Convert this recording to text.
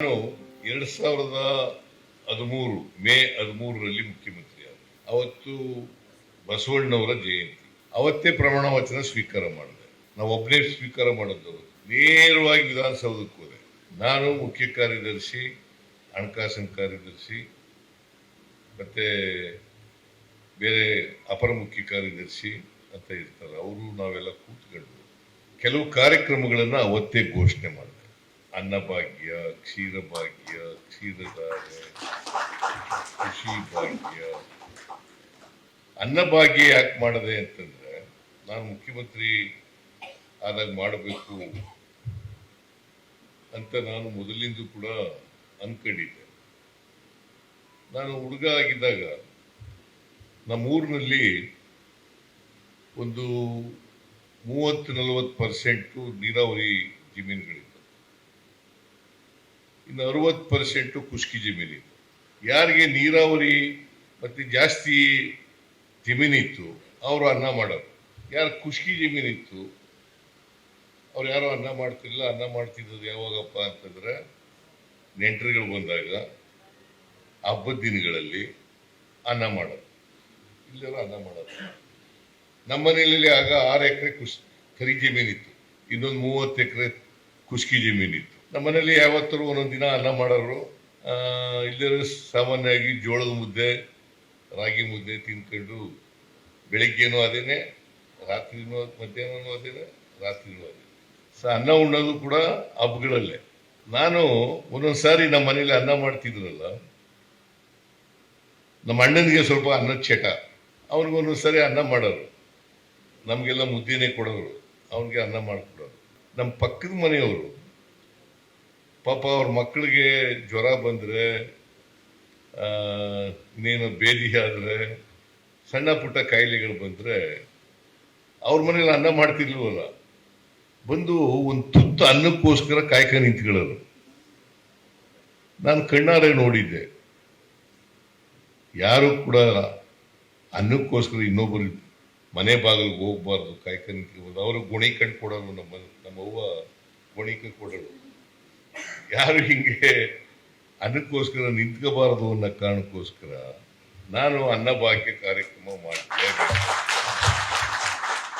ಎರಡ್ ಸಾವಿರದ ಹದಿಮೂರು, ಮೇ ಹದಿಮೂರರಲ್ಲಿ ಮುಖ್ಯಮಂತ್ರಿ ಆದ ಅವತ್ತು ಬಸವಣ್ಣವರ ಜಯಂತಿ. ಅವತ್ತೇ ಪ್ರಮಾಣ ವಚನ ಸ್ವೀಕಾರ ಮಾಡಿದೆ. ನಾವು ಒಬ್ಬನೇ ಸ್ವೀಕಾರ ಮಾಡಿದ್ದವರು. ನೇರವಾಗಿ ವಿಧಾನಸೌಧಕ್ಕೆ ಹೋದೆ. ನಾನು ಮುಖ್ಯ ಕಾರ್ಯದರ್ಶಿ, ಹಣಕಾಸಿನ ಕಾರ್ಯದರ್ಶಿ, ಮತ್ತೆ ಬೇರೆ ಅಪರ ಮುಖ್ಯ ಕಾರ್ಯದರ್ಶಿ ಅಂತ ಇರ್ತಾರೆ. ಅವರು ನಾವೆಲ್ಲ ಕೂತ್ಕೊಂಡು ಕೆಲವು ಕಾರ್ಯಕ್ರಮಗಳನ್ನು ಅವತ್ತೇ ಘೋಷಣೆ ಮಾಡಿದೆ ಅನ್ನಭಾಗ್ಯ, ಕ್ಷೀರಭಾಗ್ಯ, ಕ್ಷೀರಧಾರೆ ಕೃಷಿ ಭಾಗ್ಯ ಅನ್ನಭಾಗ್ಯ ಯಾಕೆ ಮಾಡಿದೆ ಅಂತಂದ್ರೆ, ನಾನು ಮುಖ್ಯಮಂತ್ರಿ ಆದಾಗ ಮಾಡಬೇಕು ಅಂತ ನಾನು ಮೊದಲಿಂದ ಕೂಡ ಅನ್ಕೊಂಡಿದ್ದೆ. ನಾನು ಹುಡುಗ ಆಗಿದ್ದಾಗ ನಮ್ಮೂರಿನಲ್ಲಿ ಒಂದು ಮೂವತ್ತು ನಲವತ್ತು ಪರ್ಸೆಂಟು ನೀರಾವರಿ ಜಮೀನುಗಳಿತ್ತು ಇನ್ನು ಅರವತ್ತು ಪರ್ಸೆಂಟು ಖುಷ್ಕಿ ಜಮೀನಿತ್ತು ಯಾರಿಗೆ ನೀರಾವರಿ ಮತ್ತೆ ಜಾಸ್ತಿ ಜಮೀನಿತ್ತು, ಅವರು ಅನ್ನ ಮಾಡೋರು. ಯಾರು ಖುಷ್ಕಿ ಜಮೀನಿತ್ತು, ಅವ್ರು ಯಾರೋ ಅನ್ನ ಮಾಡ್ತಿಲ್ಲ ಅನ್ನ ಮಾಡ್ತಿದ್ದದ್ದು ಯಾವಾಗಪ್ಪ ಅಂತಂದ್ರೆ ನೆಂಟರುಗಳು ಬಂದಾಗ ಹಬ್ಬದ ದಿನಗಳಲ್ಲಿ ಅನ್ನ ಮಾಡೋದು ಇಲ್ಲೆಲ್ಲ ಅನ್ನ ಮಾಡೋದು ನಮ್ಮ ಮನೆಯಲ್ಲಿ ಆಗ ಆರು ಎಕರೆ ಕುಶ್ ಕರಿ ಜಮೀನಿತ್ತು. ಇನ್ನೊಂದು ಮೂವತ್ತು ಎಕರೆ ಖುಷ್ಕಿ ಜಮೀನಿತ್ತು. ನಮ್ಮ ಮನೇಲಿ ಯಾವತ್ತರೂ ಒಂದೊಂದು ದಿನ ಅನ್ನ ಮಾಡೋರು. ಇಲ್ಲಿ ಸಾಮಾನ್ಯವಾಗಿ ಜೋಳದ ಮುದ್ದೆ, ರಾಗಿ ಮುದ್ದೆ ತಿನ್ಕೊಂಡು ಬೆಳಿಗ್ಗೆನೂ ಅದೇನೆ, ರಾತ್ರಿನೂ ಮಧ್ಯಾಹ್ನನೂ ಅದೇನೆ, ರಾತ್ರಿನೂ ಅದೇ. ಸೊ ಅನ್ನ ಉಣ್ಣೋದು ಕೂಡ ಹಬ್ಬಗಳಲ್ಲೇ. ನಾನು ಒಂದೊಂದು ಸಾರಿ ನಮ್ಮ ಮನೇಲಿ ಅನ್ನ ಮಾಡ್ತಿದ್ರಲ್ಲ, ನಮ್ಮ ಅಣ್ಣನಿಗೆ ಸ್ವಲ್ಪ ಅನ್ನದ ಚಟ. ಅವ್ರಿಗೆ ಒಂದೊಂದು ಸಾರಿ ಅನ್ನ ಮಾಡೋರು. ನಮಗೆಲ್ಲ ಮುದ್ದೆನೇ ಕೊಡೋರು. ಅವನಿಗೆ ಅನ್ನ ಮಾಡಿಕೊಡೋರು. ನಮ್ಮ ಪಕ್ಕದ ಮನೆಯವರು ಪಾಪ ಅವ್ರ ಮಕ್ಕಳಿಗೆ ಜ್ವರ ಬಂದರೆ ಇನ್ನೇನು ಬೇದಿ ಆದರೆ, ಸಣ್ಣ ಪುಟ್ಟ ಕಾಯಿಲೆಗಳು ಬಂದರೆ ಅವ್ರ ಮನೇಲಿ ಅನ್ನ ಮಾಡ್ತಿರ್ಲಿಲ್ವಲ್ಲ. ಬಂದು ಒಂದು ತುತ್ತು ಅನ್ನಕ್ಕೋಸ್ಕರ ಕಾಯ್ಕ ನಿಂತ್ಕೊಳ್ಳೋರು. ನಾನು ಕಣ್ಣಾರೆ ನೋಡಿದ್ದೆ. ಯಾರು ಕೂಡ ಅನ್ನಕ್ಕೋಸ್ಕರ ಇನ್ನೊಬ್ಬರು ಮನೆ ಬಾಗಿಲಿಗೆ ಹೋಗ್ಬಾರ್ದು ಕಾಯ್ಕ ನಿಂತ್ಕೊಬಾರ್ದು ಅವರು ಗುಣಿ ಕಂಡು ಕೊಡೋರು ನಮ್ಮ, ನಮ್ಮವ್ವ ಗುಣಿಕ ಕೊಡೋರು. ಯಾರು ಹಿಂಗೆ ಅದಕ್ಕೋಸ್ಕರ ನಿಂತ್ಕೋಬಾರದು ಅನ್ನೋ ಕಾರಣಕ್ಕೋಸ್ಕರ ನಾನು ಅನ್ನಭಾಗ್ಯ ಕಾರ್ಯಕ್ರಮ ಮಾಡಿದ್ದೆ